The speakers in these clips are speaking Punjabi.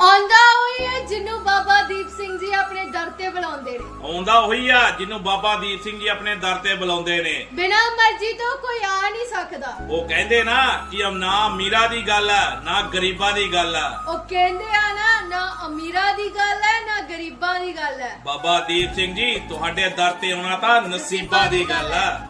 ਆਉਂਦਾ ਹੋਈ ਹੈ ਜਿਹਨੂੰ ਬਾਬਾ ਦੀਪ ਸਿੰਘ ਜੀ ਆਪਣੇ ਦਰ ਤੇ ਬੁਲਾਉਂਦੇ ਨੇ। ਆਉਂਦਾ ਉਹੀ ਆ ਜਿਹਨੂੰ ਬਾਬਾ ਦੀਪ ਸਿੰਘ ਜੀ ਆਪਣੇ ਦਰ ਤੇ ਬੁਲਾਉਂਦੇ ਨੇ। ਬਿਨਾਂ ਮਰਜ਼ੀ ਤੋਂ ਕੋਈ ਆ ਨਹੀਂ ਸਕਦਾ। ਉਹ ਕਹਿੰਦੇ ਨਾ ਕਿ ਅਮ ਨਾ ਅਮੀਰਾਂ ਦੀ ਗੱਲ ਆ ਨਾ ਗਰੀਬਾਂ ਦੀ ਗੱਲ ਆ। ਉਹ ਕਹਿੰਦੇ ਆ ਨਾ ਨਾ ਅਮੀਰਾਂ ਦੀ ਗੱਲ ਹੈ ਨਾ ਗਰੀਬਾਂ ਦੀ ਗੱਲ ਹੈ। ਬਾਬਾ ਦੀਪ ਸਿੰਘ ਜੀ ਤੁਹਾਡੇ ਦਰ ਤੇ ਆਉਣਾ ਤਾਂ ਨਸੀਬਾਂ ਦੀ ਗੱਲ ਆ।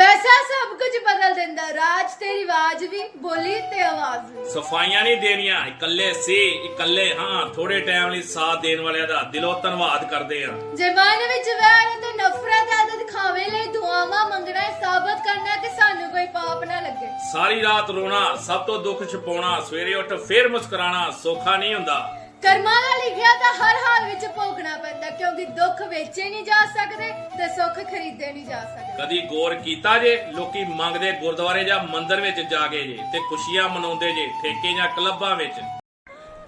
ਪੈਸਾ ਸਭ ਕੁਝ ਬਦਲ ਦਿੰਦਾ ਰਾਜ ਤੇ ਰਿਵਾਜ ਵੀ ਬੋਲੀ ਤੇ ਆਵਾਜ਼ ਵੀ। ਸਫਾਈਆਂ ਨਹੀਂ ਦੇਣੀਆਂ ਇਕੱਲੇ ਸੀ ਇਕੱਲੇ ਹਾਂ ਥੋੜੇ ਟਾਈਮ ਲਈ ਸਾਥ ਦੇਣ ਵਾਲਿਆਂ ਦਾ ਦਿਲੋਂ ਧੰਨਵਾਦ ਕਰਦੇ ਆ ਜੇ ਮਨ ਵਿੱਚ ਵੈਰ ਤੇ ਨਫ਼ਰਤ ਆਦਤ ਖਾਵੇ ਲਈ ਦੁਆਵਾਂ ਮੰਗਣਾ ਹੈ, ਸਾਬਤ ਕਰਨਾ ਕਿ ਸਾਨੂੰ ਕੋਈ ਪਾਪ ਨਾ ਲੱਗੇ। ਸਾਰੀ ਰਾਤ ਰੋਣਾ ਸਭ ਤੋਂ ਦੁੱਖ ਛਪਾਉਣਾ ਸਵੇਰੇ ਉੱਠ ਫੇਰ ਮੁਸਕਰਾਣਾ ਸੌਖਾ ਨਹੀਂ ਹੁੰਦਾ। ਕਰਮਾਂ ਦਾ ਲਿਖਿਆ ਤਾਂ ਹਰ ਹਾਲ ਵਿੱਚ ਭੋਗਣਾ ਪੈਂਦਾ ਕਿਉਂਕਿ ਦੁੱਖ ਵੇਚੇ ਨਹੀਂ ਜਾ ਸਕਦੇ ਤੇ ਸੁੱਖ ਖਰੀਦੇ ਨਹੀਂ ਜਾ ਸਕਦੇ। ਕਦੀ ਗੌਰ ਕੀਤਾ ਜੇ ਲੋਕੀ ਮੰਗਦੇ ਗੁਰਦੁਆਰੇ ਜਾਂ ਮੰਦਿਰ ਵਿੱਚ ਜਾ ਕੇ ਜੇ ਤੇ ਖੁਸ਼ੀਆਂ ਮਨਾਉਂਦੇ ਜੇ ਠੇਕੇ ਜਾਂ ਕਲੱਬਾਂ ਵਿੱਚ।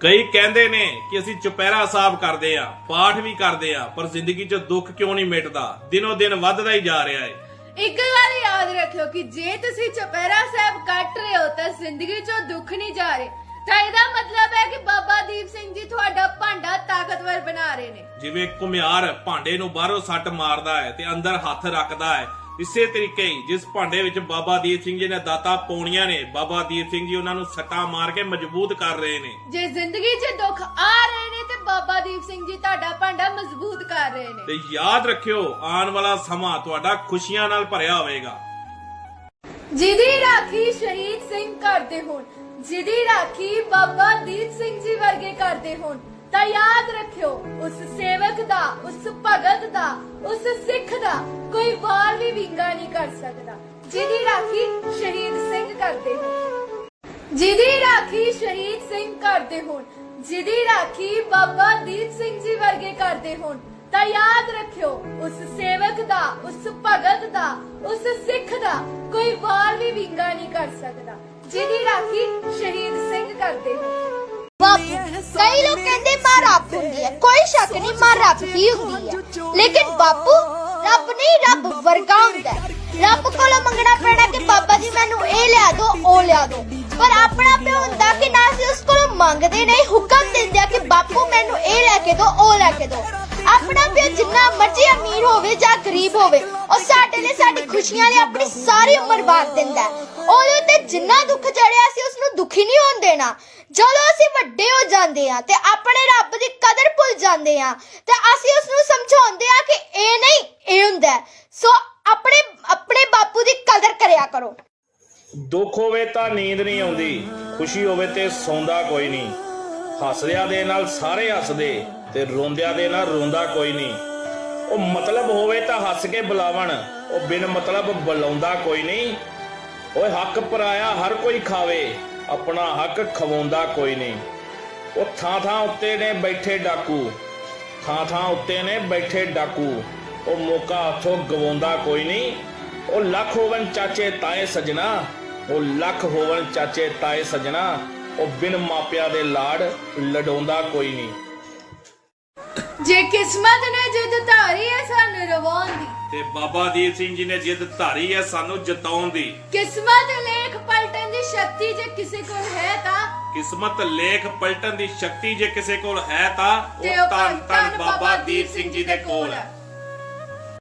ਕਈ ਕਹਿੰਦੇ ਨੇ ਕਿ ਅਸੀਂ ਚੁਪਹਿਰਾ ਸਾਹਿਬ ਕਰਦੇ ਆ ਪਾਠ ਵੀ ਕਰਦੇ ਆ ਪਰ ਜ਼ਿੰਦਗੀ 'ਚ ਦੁੱਖ ਕਿਉਂ ਨਹੀਂ ਮਿਟਦਾ? ਦਿਨੋ ਦਿਨ ਵੱਧਦਾ ਹੀ ਜਾ ਰਿਹਾ ਹੈ। ਇੱਕ ਗੱਲ ਯਾਦ ਰੱਖਿਓ ਕਿ ਜੇ ਤੁਸੀਂ ਚੁਪਹਿਰਾ ਸਾਹਿਬ ਕੱਟ ਰਹੇ ਹੋ ਤਾਂ ਜ਼ਿੰਦਗੀ 'ਚੋਂ ਦੁੱਖ ਨਹੀਂ ਜਾ ਰਹੇ। ਤਾਂ ਇਹਦਾ ਮਤਲਬ ਹੈ ਕਿ ਬਾਬਾ ਦੀਪ ਸਿੰਘ ਜੀ ਤੁਹਾਡਾ ਭਾਂਡਾ ਤਾਕਤਵਰ ਬਣਾ ਰਹੇ ਨੇ। ਜਿਵੇਂ ਘੁਮਿਆਰ ਭਾਂਡੇ ਨੂੰ ਬਾਹਰੋਂ ਸੱਟ ਮਾਰਦਾ ਹੈ ਤੇ ਅੰਦਰ ਹੱਥ ਰੱਖਦਾ ਹੈ ਇਸੇ ਤਰੀਕੇ ਹੀ ਜਿਸ ਭਾਂਡੇ ਵਿੱਚ ਬਾਬਾ ਦੀਪ ਸਿੰਘ ਜੀ ਨੇ ਦਾਤਾ ਪਾਉਣੀਆਂ ਨੇ ਬਾਬਾ ਦੀਪ ਸਿੰਘ ਜੀ ਉਹਨਾਂ ਨੂੰ ਸੱਟਾਂ ਮਾਰ ਕੇ ਮਜ਼ਬੂਤ ਕਰ ਰਹੇ ਨੇ। ਜੇ ਜ਼ਿੰਦਗੀ 'ਚ ਦੁੱਖ ਆ ਰਹੇ ਨੇ ਤੇ ਬਾਬਾ ਦੀਪ ਸਿੰਘ ਜੀ ਤੁਹਾਡਾ ਭਾਂਡਾ ਮਜ਼ਬੂਤ ਕਰ ਰਹੇ ਨੇ। ਤੇ ਯਾਦ ਰੱਖਿਓ ਆਉਣ ਵਾਲਾ ਸਮਾਂ ਤੁਹਾਡਾ ਖੁਸ਼ੀਆਂ ਨਾਲ ਭਰਿਆ ਹੋਵੇਗਾ। ਜਿਹਦੀ ਰਾਖੀ ਕਰਦੇ ਹੋਣ। ਜਿਹਦੀ ਰਾਖੀ ਬਾਬਾ ਦੀਪ ਸਿੰਘ ਜੀ ਵਰਗੇ ਕਰਦੇ ਹੋਣ। ਤਾਂ ਯਾਦ ਰੱਖਿਓ, ਉਸ ਸੇਵਕ ਦਾ, ਉਸ ਭਗਤ ਦਾ, ਉਸ ਸਿੱਖ ਦਾ ਕੋਈ ਵਾਰ ਵੀ ਵਿੰਗਾ ਨਹੀਂ ਕਰ ਸਕਦਾ। ਜਿਹਦੀ ਰਾਖੀ ਸ਼ਹੀਦ ਸਿੰਘ ਕਰਦੇ ਹੋਣ। ਜਿਹਦੀ ਰਾਖੀ ਸ਼ਹੀਦ ਸਿੰਘ ਕਰਦੇ ਹੋਣ। ਜਿਹਦੀ ਰਾਖੀ ਬਾਬਾ ਦੀਪ ਸਿੰਘ ਜੀ ਵਰਗੇ ਕਰਦੇ ਹੋਣ। ਤਾਂ ਯਾਦ ਰੱਖਿਓ, ਉਸ ਸੇਵਕ ਦਾ, ਉਸ ਭਗਤ ਦਾ, ਉਸ ਸਿੱਖ ਦਾ ਕੋਈ ਵਾਰ ਵੀ ਵਿੰਗਾ ਨਹੀਂ ਕਰ ਸਕਦਾ। ਜਿਹਦੀ ਰਾਖੀ ਸ਼ਹੀਦ ਸਿੰਘ ਕਰਦੇ ਹੋਣ ਬਾਪੂ, ਕਈ ਲੋਕ ਕਹਿੰਦੇ ਮਾਂ ਰੱਬ ਹੁੰਦੀ ਹੈ, ਕੋਈ ਸ਼ੱਕ ਨਹੀਂ, ਮਾਂ ਰੱਬ ਹੀ ਹੁੰਦੀ ਹੈ। ਲੇਕਿਨ ਬਾਪੂ, ਰੱਬ ਨਹੀਂ, ਰੱਬ ਵਰਗਾ ਹੁੰਦਾ ਰੱਬ ਕੋਲੋਂ ਮੰਗਣਾ ਪੈਣਾ ਕਿ ਬਾਬਾ ਜੀ ਮੈਨੂੰ ਇਹ ਲਿਆ ਦਿਓ, ਉਹ ਲਿਆ ਦਿਓ। ਪਰ ਆਪਣਾ ਪਿਓ ਹੁੰਦਾ ਕਿ ਨਾ ਅਸੀਂ ਉਸ ਕੋਲੋਂ ਮੰਗਦੇ ਨਹੀਂ ਹੁਕਮ ਦਿੰਦੇ ਆ ਕਿ ਬਾਪੂ ਮੈਨੂੰ ਇਹ ਲੈ ਕੇ ਦਿਓ, ਉਹ ਲੈ ਕੇ ਦਿਓ। ਆਪਣਾ ਪਿਓ ਜਿੰਨਾ ਮਰਜ਼ੀ ਅਮੀਰ ਹੋਵੇ ਜਾਂ ਗਰੀਬ ਹੋਵੇ, ਉਹ ਸਾਡੇ ਲਈ ਸਾਡੀ ਖੁਸ਼ੀਆਂ ਲਈ ਆਪਣੀ ਸਾਰੀ ਉਮਰ ਵਾਰ ਦਿੰਦਾ ਉਹਦੇ ਉੱਤੇ ਜਿੰਨਾ ਦੁੱਖ ਚੜਿਆ ਸੀ ਉਸ ਨੂੰ ਦੁਖੀ ਨਹੀਂ ਹੋਣ ਦੇਣਾ। ਜਦੋਂ ਅਸੀਂ ਵੱਡੇ ਹੋ ਜਾਂਦੇ ਆ ਤੇ ਆਪਣੇ ਰੱਬ ਦੀ ਕਦਰ ਭੁੱਲ ਜਾਂਦੇ ਆ ਤੇ ਅਸੀਂ ਉਸ ਨੂੰ ਸਮਝਾਉਂਦੇ ਆ ਕਿ ਇਹ ਨਹੀਂ, ਇਹ ਹੁੰਦਾ ਸੋ ਆਪਣੇ ਆਪਣੇ ਬਾਪੂ ਦੀ ਕਦਰ ਕਰਿਆ ਕਰੋ। ਦੁੱਖ ਹੋਵੇ ਤਾਂ ਨੀਂਦ ਨਹੀਂ ਆਉਂਦੀ, ਖੁਸ਼ੀ ਹੋਵੇ ਤੇ ਸੌਂਦਾ ਕੋਈ ਨਹੀਂ। ਹੱਸਦਿਆਂ ਦੇ ਨਾਲ ਸਾਰੇ ਹੱਸਦੇ ਤੇ ਰੋਂਦਿਆਂ ਦੇ ਨਾਲ ਰੋਂਦਾ ਕੋਈ ਨਹੀਂ। ਉਹ ਮਤਲਬ ਹੋਵੇ ਤਾਂ ਹੱਸ ਕੇ ਬੁਲਾਵਣ, ਉਹ ਬਿਨ ਮਤਲਬ ਬੁਲਾਉਂਦਾ ਕੋਈ ਨਹੀਂ। ਓਏ ਹੱਕ ਪਰਾਇਆ ਹਰ ਕੋਈ ਖਾਵੇ, ਆਪਣਾ ਹੱਕ ਖਵਾਉਂਦਾ ਕੋਈ ਨਹੀਂ। ਉਹ ਥਾਂ ਥਾਂ ਉੱਤੇ ਨੇ ਬੈਠੇ ਡਾਕੂ ਥਾਂ ਥਾਂ ਉੱਤੇ ਨੇ ਬੈਠੇ ਡਾਕੂ। ਉਹ ਮੌਕਾ ਹੱਥੋਂ ਗਵਾਉਂਦਾ ਕੋਈ ਨਹੀਂ। ਉਹ ਲੱਖ ਹੋਵਨ ਚਾਚੇ ਤਾਏ ਸਜਣਾ, ਉਹ ਲੱਖ ਹੋਵਨ ਚਾਚੇ ਤਾਏ ਸਜਣਾ। ਉਹ ਬਿਨ ਮਾਪਿਆਂ ਦੇ ਲਾੜ ਲਡਾਉਂਦਾ ਕੋਈ ਨਹੀਂ। ਜੇ ਕਿਸਮਤ ਨੇ ਜਿੱਦ ਧਾਰੀ ਹੈ ਸਾਨੂੰ ਰਵਾਉਣ ਦੀ। ਤੇ ਬਾਬਾ ਦੀਪ ਸਿੰਘ ਜੀ ਨੇ ਜਿੱਦ ਧਾਰੀ ਹੈ ਸਾਨੂੰ ਜਿਤਾਉਣ ਦੀ। ਕਿਸਮਤ ਲੇਖ ਪਲਟਣ ਦੀ ਸ਼ਕਤੀ ਜੇ ਕਿਸੇ ਕੋਲ ਹੈ ਤਾਂ। ਕਿਸਮਤ ਲੇਖ ਪਲਟਣ ਦੀ ਸ਼ਕਤੀ ਜੇ ਕਿਸੇ ਕੋਲ ਹੈ ਤਾਂ ਤੇ ਉਹ ਧੰਨ ਧੰਨ ਬਾਬਾ ਦੀਪ ਸਿੰਘ ਜੀ ਦੇ ਕੋਲ ਹੈ।